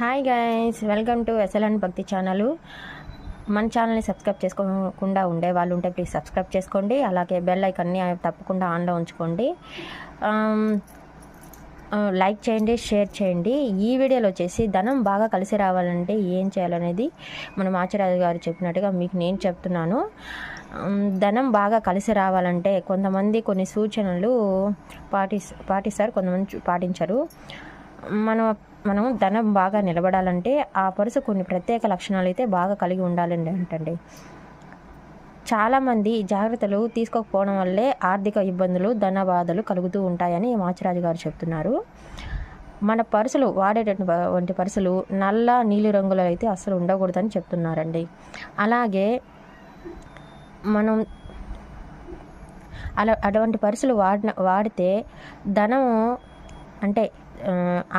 Hi guys welcome to SLN Bhakti channel మన ఛానల్ని subscribe చేసుకోకుండా ఉండే వాళ్ళు ఉంటే ప్లీజ్ సబ్స్క్రైబ్ చేసుకోండి. అలాగే బెల్ ఐకన్ని తప్పకుండా ఆన్లో ఉంచుకోండి. Um, uh, లైక్ చేయండి షేర్ చేయండి. ఈ వీడియోలో వచ్చేసి ధనం బాగా కలిసి రావాలంటే ఏం చేయాలనేది మనం ఆచార్య గారు చెప్పినట్టుగా మీకు నేను చెప్తున్నాను. Um, ధనం బాగా కలిసి రావాలంటే కొంతమంది కొన్ని సూచనలు పాటిస్ పాటిస్తారు కొంతమంది పాటించరు. మనం మనం ధనం బాగా నిలబడాలంటే ఆ పరుసు కొన్ని ప్రత్యేక లక్షణాలు అయితే బాగా కలిగి ఉండాలండి అంటండి. చాలామంది జాగ్రత్తలు తీసుకోకపోవడం వల్లే ఆర్థిక ఇబ్బందులు ధన బాధలు కలుగుతూ ఉంటాయని మాచిరాజు గారు చెప్తున్నారు. మన పర్సులు వాడేటటువంటి పర్సులు నల్ల నీలి రంగులో అయితే అస్సలు ఉండకూడదని చెప్తున్నారండి. అలాగే మనం అలా అటువంటి పర్సులు వాడిన వాడితే ధనము అంటే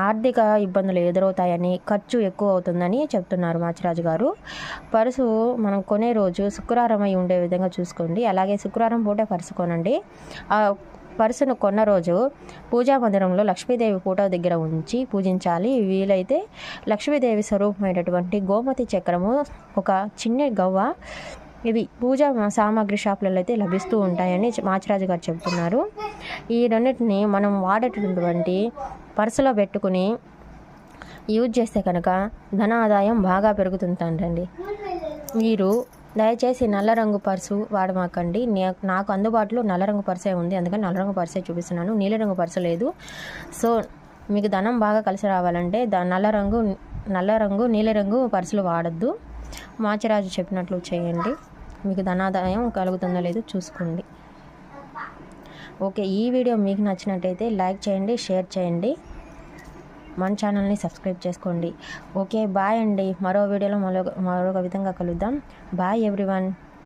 ఆర్థిక ఇబ్బందులు ఎదురవుతాయని ఖర్చు ఎక్కువ అవుతుందని చెప్తున్నారు మాచిరాజు గారు. పర్సు మనం కొనే రోజు శుక్రవారం అయి ఉండే విధంగా చూసుకోండి. అలాగే శుక్రవారం పూట పరుసు కొనండి. ఆ పర్సును కొన్న రోజు పూజా మందిరంలో లక్ష్మీదేవి ఫోటో దగ్గర ఉంచి పూజించాలి. వీలైతే లక్ష్మీదేవి స్వరూపమైనటువంటి గోమతి చక్రము ఒక చిన్న గవ్వ ఇవి పూజా సామాగ్రి షాపులలో అయితే లభిస్తూ ఉంటాయని మాచిరాజు గారు చెబుతున్నారు. ఈ రెండింటిని మనం వాడేటటువంటి పర్సులో పెట్టుకుని యూజ్ చేస్తే కనుక ధన ఆదాయం బాగా పెరుగుతుందండి మీరు దయచేసి నల్ల రంగు పర్సు వాడమాకండి. నాకు అందుబాటులో నల్ల రంగు పర్సే ఉంది. అందుకని నల్ల రంగు పర్సే చూపిస్తున్నాను. నీలి రంగు పర్సు లేదు. సో మీకు ధనం బాగా కలిసి రావాలంటే ద నల్ల రంగు నల్ల రంగు నీలి రంగు పర్సులు వాడద్దు. మాచిరాజు చెప్పినట్లు చేయండి. మీకు ధనాదాయం కలుగుతుందో లేదో చూసుకోండి. ఓకే ఈ వీడియో మీకు నచ్చినట్టయితే లైక్ చేయండి షేర్ చేయండి. మన ఛానల్ని సబ్స్క్రైబ్ చేసుకోండి. ఓకే బాయ్ అండి. మరో వీడియోలో మరో మరొక విధంగా కలుద్దాం. Bye everyone.